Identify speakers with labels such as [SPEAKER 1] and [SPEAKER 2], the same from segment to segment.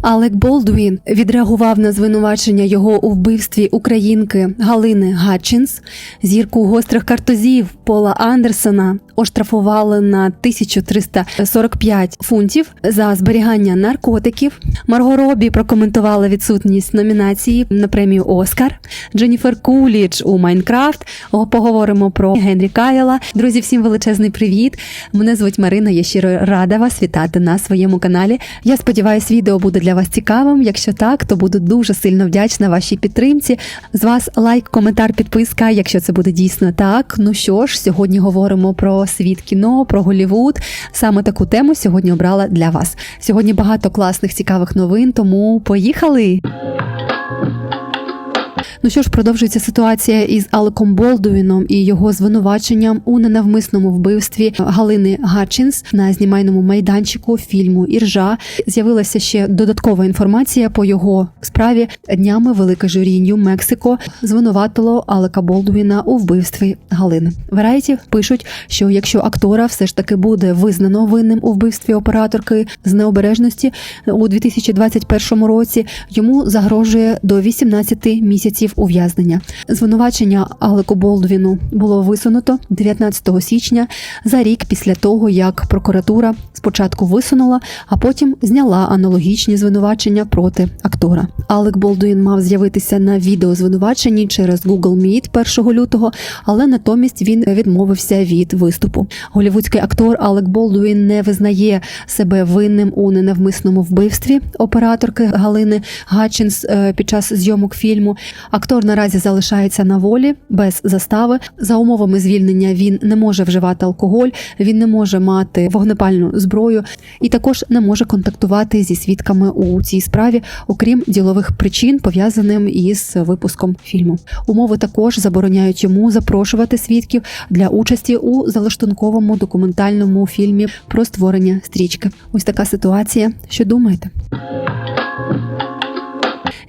[SPEAKER 1] Алек Болдуін відреагував на звинувачення його у вбивстві українки Галини Гатчинс. Зірку гострих картозів Пола Андерсона оштрафували на 1345 фунтів за зберігання наркотиків. Марго Робі прокоментувала відсутність номінації на премію Оскар. Дженніфер Куліч у Майнкрафт. Поговоримо про Генрі Кавіла. Друзі, всім величезний привіт. Мене звуть Марина. Я щиро рада вас вітати на своєму каналі. Я сподіваюся, відео буде для вас цікавим. Якщо так, то буду дуже сильно вдячна вашій підтримці. З вас лайк, коментар, підписка, якщо це буде дійсно так. Ну що ж, сьогодні говоримо про світ кіно, про Голівуд. Саме таку тему сьогодні обрала для вас. Сьогодні багато класних цікавих новин, тому поїхали. Ну що ж, продовжується ситуація із Алеком Болдуїном і його звинуваченням у ненавмисному вбивстві Галини Гатчинс на знімальному майданчику фільму Іржа. З'явилася ще додаткова інформація по його справі. Днями велике журі Нью-Мексико звинуватило Алека Болдуїна у вбивстві Галини. Верайті пишуть, що якщо актора все ж таки буде визнано винним у вбивстві операторки з необережності у 2021 році, йому загрожує до 18 місяців ув'язнення. Звинувачення Алеку Болдвіну було висунуто 19 січня за рік після того, як прокуратура спочатку висунула, а потім зняла аналогічні звинувачення проти актора. Алек Болдуін мав з'явитися на відеозвинуваченні через Google Meet 1 лютого, але натомість він відмовився від виступу. Голівудський актор Алек Болдуін не визнає себе винним у ненавмисному вбивстві операторки Галини Гатчинс е, під час зйомок фільму. Актор наразі залишається на волі без застави. За умовами звільнення він не може вживати алкоголь, він не може мати вогнепальну зброю і також не може контактувати зі свідками у цій справі, окрім ділових причин, пов'язаним із випуском фільму. Умови також забороняють йому запрошувати свідків для участі у залаштунковому документальному фільмі про створення стрічки. Ось така ситуація. Що думаєте?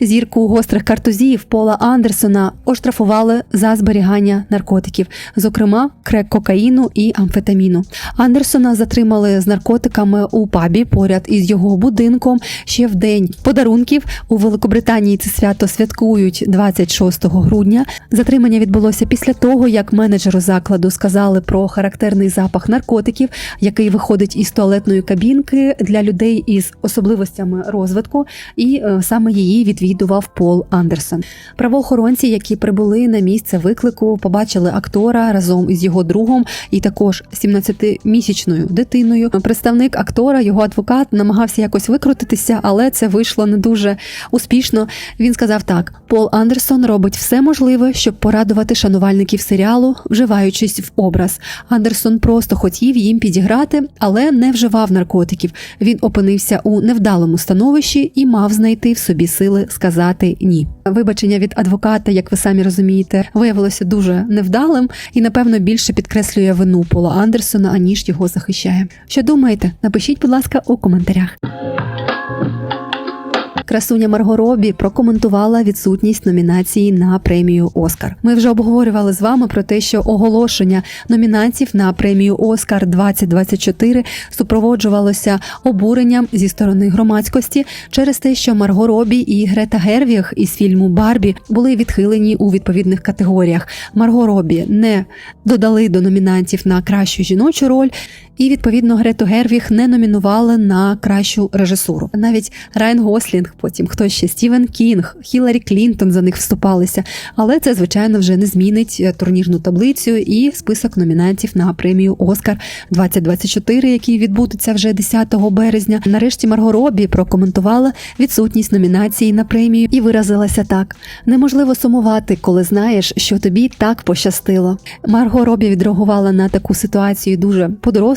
[SPEAKER 1] Зірку гострих картузів Пола Андерсона оштрафували за зберігання наркотиків, зокрема крек кокаїну і амфетаміну. Андерсона затримали з наркотиками у пабі поряд із його будинком ще в день подарунків. У Великобританії це свято святкують 26 грудня. Затримання відбулося після того, як менеджеру закладу сказали про характерний запах наркотиків, який виходить із туалетної кабінки для людей із особливостями розвитку, і е, саме її відвідував Пол Андерсон. Правоохоронці, які прибули на місце виклику, побачили актора разом із його другом і також 17-місячною дитиною. Представник актора, його адвокат, намагався якось викрутитися, але це вийшло не дуже успішно. Він сказав так: Пол Андерсон робить все можливе, щоб порадувати шанувальників серіалу, вживаючись в образ. Андерсон просто хотів їм підіграти, але не вживав наркотиків. Він опинився у невдалому становищі і мав знайти в собі сили сказати ні. Вибачення від адвоката, як ви самі розумієте, виявилося дуже невдалим і, напевно, більше підкреслює вину Пола Андерсона, аніж його захищає. Що думаєте? Напишіть, будь ласка, у коментарях. Красуня Марго Робі прокоментувала відсутність номінації на премію Оскар. Ми вже обговорювали з вами про те, що оголошення номінантів на премію Оскар 2024 супроводжувалося обуренням зі сторони громадськості через те, що Марго Робі і Грета Гервіг із фільму Барбі були відхилені у відповідних категоріях. Марго Робі не додали до номінантів на кращу жіночу роль, і відповідно Грету Гервіг не номінували на кращу режисуру. Навіть Райан Гослінг, потім хто ще Стівен Кінг, Хіларі Клінтон за них вступалися. Але це звичайно вже не змінить е, турнірну таблицю і список номінантів на премію Оскар 2024, який відбудеться вже 10 березня. Нарешті Марго Робі прокоментувала відсутність номінації на премію і виразилася так: неможливо сумувати, коли знаєш, що тобі так пощастило. Марго Робі відреагувала на таку ситуацію дуже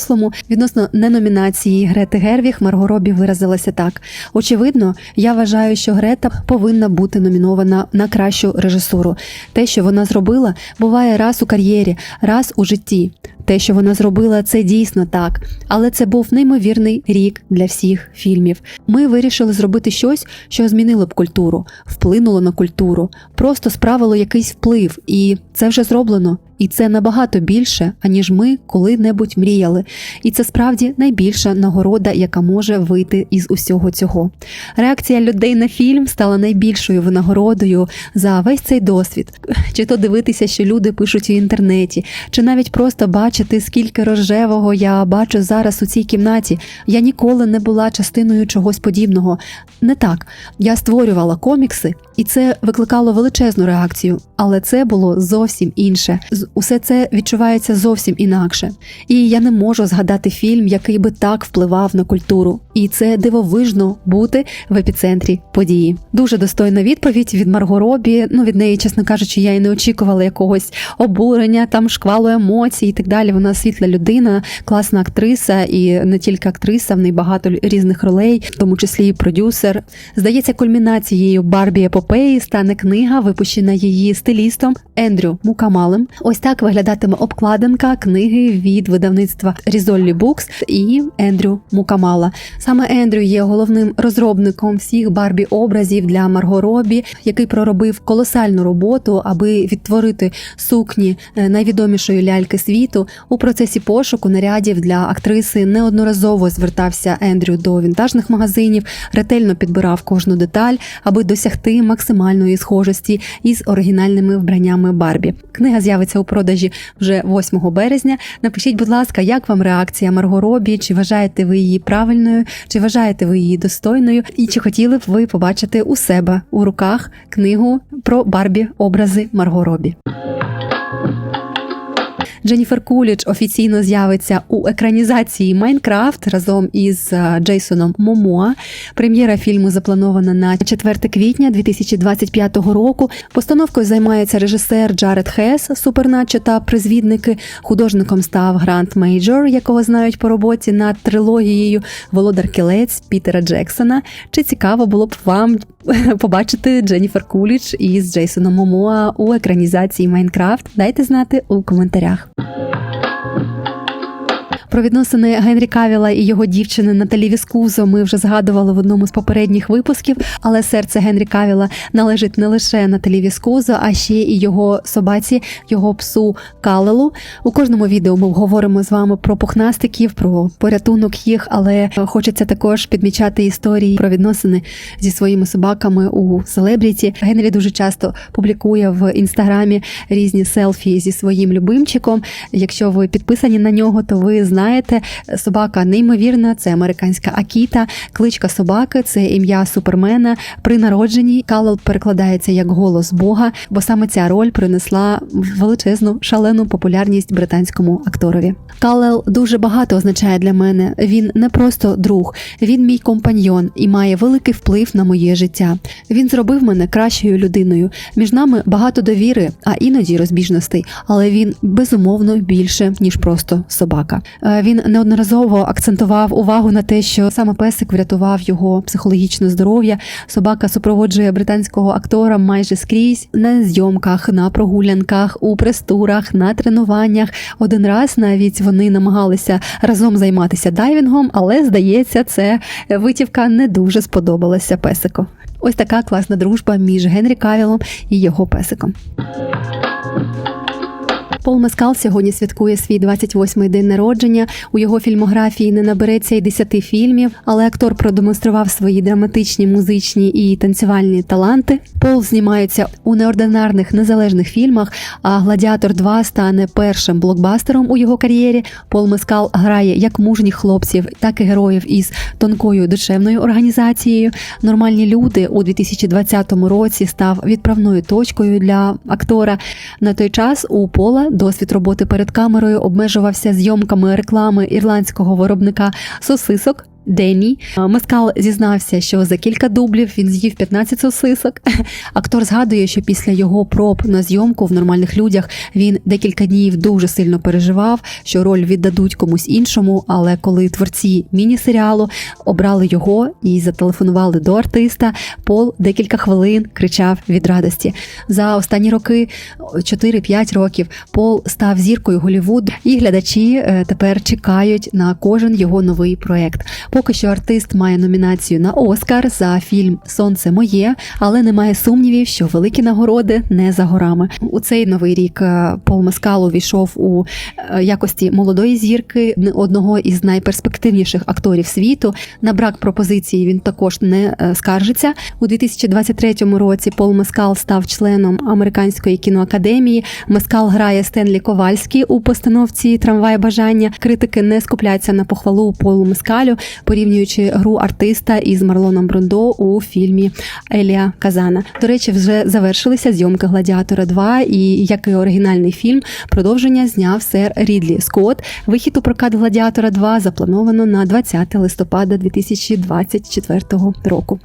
[SPEAKER 1] по-дорослому. Відносно неномінації Грети Гервіх Марго Робі виразилася так: очевидно, я вважаю, що Грета повинна бути номінована на кращу режисуру. Те, що вона зробила, буває раз у кар'єрі, раз у житті. Те, що вона зробила, це дійсно так. Але це був неймовірний рік для всіх фільмів. Ми вирішили зробити щось, що змінило б культуру, вплинуло на культуру, просто справило якийсь вплив, і це вже зроблено. І це набагато більше, аніж ми коли-небудь мріяли. І це справді найбільша нагорода, яка може вийти із усього цього. Реакція людей на фільм стала найбільшою винагородою за весь цей досвід. Чи то дивитися, що люди пишуть у інтернеті, чи навіть просто бачити, скільки рожевого я бачу зараз у цій кімнаті. Я ніколи не була частиною чогось подібного. Не так. Я створювала комікси, і це викликало величезну реакцію, але це було зовсім інше. Усе це відчувається зовсім інакше. І я не можу згадати фільм, який би так впливав на культуру. І це дивовижно бути в епіцентрі події. Дуже достойна відповідь від Марго Робі. Ну від неї, чесно кажучи, я і не очікувала якогось обурення, там шквалу емоцій і так далі. Вона світла людина, класна актриса, і не тільки актриса, в неї багато різних ролей, в тому числі і продюсер. Здається, кульмінацією Барбі епопеї стане книга, випущена її стилістом Ендрю Мукамалем. Ось так виглядатиме обкладинка книги від видавництва Різоллі Букс і Ендрю Мукамала. Саме Ендрю є головним розробником всіх Барбі образів для Марго Робі, який проробив колосальну роботу, аби відтворити сукні е, найвідомішої ляльки світу. У процесі пошуку нарядів для актриси неодноразово звертався Ендрю до вінтажних магазинів, ретельно підбирав кожну деталь, аби досягти максимальної схожості із оригінальними вбраннями Барбі. Книга з'явиться у продажі вже 8 березня. Напишіть, будь ласка, як вам реакція Марго Робі? Чи вважаєте ви її правильною, чи вважаєте ви її достойною, і чи хотіли б ви побачити у себе у руках книгу про Барбі образи Марго Робі? Дженніфер Куліч офіційно з'явиться у екранізації Майнкрафт разом із е, Джейсоном Момоа. Прем'єра фільму запланована на 4 квітня 2025 року. Постановкою займається режисер Джаред Хес, суперначе та призвідники. Художником став Грант Мейджор, якого знають по роботі над трилогією Володар Кілець Пітера Джексона. Чи цікаво було б вам побачити Дженніфер Куліч із Джейсоном Момоа у екранізації Майнкрафт? Дайте знати у коментарях. Thank you. Про відносини Генрі Кавіла і його дівчини Наталі Віскузо ми вже згадували в одному з попередніх випусків, але серце Генрі Кавіла належить не лише Наталі Віскузо, а ще і його собаці, його псу Калелу. У кожному відео ми говоримо з вами про пухнастиків, про порятунок їх, але хочеться також підмічати історії про відносини зі своїми собаками у селебріті. Генрі дуже часто публікує в інстаграмі різні селфі зі своїм любимчиком. Якщо ви підписані на нього, то ви знаєте, собака неймовірна, це американська Акіта. Кличка собаки це ім'я супермена. При народженні Калел перекладається як голос Бога, бо саме ця роль принесла величезну шалену популярність британському акторові. Калел дуже багато означає для мене. Він не просто друг, він мій компаньйон і має великий вплив на моє життя. Він зробив мене кращою людиною. Між нами багато довіри, а іноді розбіжностей, але він безумовно більше ніж просто собака. Е, Він неодноразово акцентував увагу на те, що саме песик врятував його психологічне здоров'я. Собака супроводжує британського актора майже скрізь на зйомках, на прогулянках, у престурах, на тренуваннях. Один раз навіть вони намагалися разом займатися дайвінгом, але здається, це витівка не дуже сподобалася песику. Ось така класна дружба між Генрі Кавілом і його песиком. Пол Мескал сьогодні святкує свій 28-й день народження. У його фільмографії не набереться й 10 фільмів, але актор продемонстрував свої драматичні, музичні і танцювальні таланти. Пол знімається у неординарних незалежних фільмах. А Гладіатор 2 стане першим блокбастером у його кар'єрі. Пол Мескал грає як мужніх хлопців, так і героїв із тонкою душевною організацією. Нормальні люди у 2020 році став відправною точкою для актора. На той час у Пола досвід роботи перед камерою обмежувався зйомками реклами ірландського виробника сосисок. Дені. Маскал зізнався, що за кілька дублів він з'їв 15 сосисок. Актор згадує, що після його проб на зйомку в нормальних людях він декілька днів дуже сильно переживав, що роль віддадуть комусь іншому. Але коли творці міні-серіалу обрали його і зателефонували до артиста, Пол декілька хвилин кричав від радості. За останні роки 4-5 років Пол став зіркою Голлівуду, і глядачі е, тепер чекають на кожен його новий проект. Поки що артист має номінацію на Оскар за фільм Сонце моє, але немає сумнівів, що великі нагороди не за горами. У цей новий рік е, Пол Маскал увійшов у е, якості молодої зірки одного із найперспективніших акторів світу. На брак пропозиції він також не е, скаржиться. У 2023 році Пол Маскал став членом американської кіноакадемії. Маскал грає Стенлі Ковальський у постановці Трамвай бажання. Критики не скупляються на похвалу Полу Маскалю, порівнюючи гру артиста із Марлоном Брундо у фільмі Елія Казана. До речі, вже завершилися зйомки Гладіатора 2 і як і оригінальний фільм, продовження зняв сер Рідлі Скотт. Вихід у прокат Гладіатора 2 заплановано на 20 листопада 2024 року.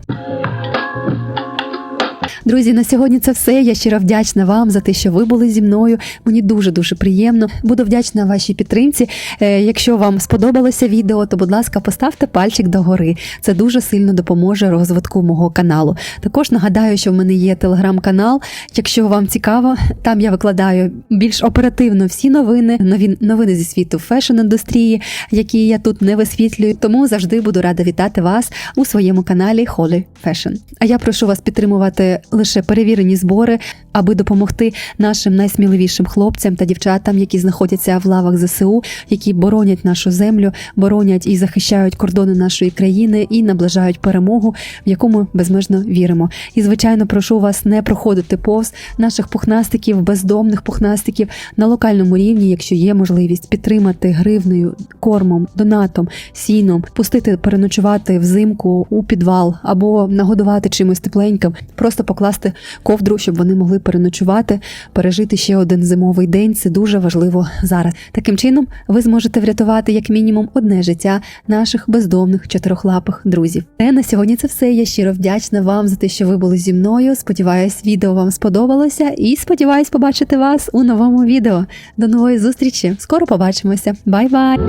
[SPEAKER 1] Друзі, на сьогодні це все. Я щиро вдячна вам за те, що ви були зі мною. Мені дуже дуже приємно. Буду вдячна вашій підтримці. Е, Якщо вам сподобалося відео, то будь ласка, поставте пальчик догори. Це дуже сильно допоможе розвитку мого каналу. Також нагадаю, що в мене є телеграм-канал. Якщо вам цікаво, там я викладаю більш оперативно всі новини, нові новини зі світу фешн-індустрії, які я тут не висвітлюю. Тому завжди буду рада вітати вас у своєму каналі Holy Fashion. А я прошу вас підтримувати лише перевірені збори, аби допомогти нашим найсміливішим хлопцям та дівчатам, які знаходяться в лавах ЗСУ, які боронять нашу землю, боронять і захищають кордони нашої країни і наближають перемогу, в яку ми безмежно віримо. І звичайно, прошу вас не проходити повз наших пухнастиків, бездомних пухнастиків на локальному рівні, якщо є можливість підтримати гривнею, кормом, донатом, сіном, пустити переночувати взимку у підвал або нагодувати чимось тепленьким, просто покласти ковдру, щоб вони могли переночувати, пережити ще один зимовий день. Це дуже важливо зараз. Таким чином, ви зможете врятувати як мінімум одне життя наших бездомних чотирьохлапих друзів. Е, на сьогодні це все. Я щиро вдячна вам за те, що ви були зі мною. Сподіваюсь, відео вам сподобалося, і сподіваюсь побачити вас у новому відео. До нової зустрічі! Скоро побачимося. Бай-бай!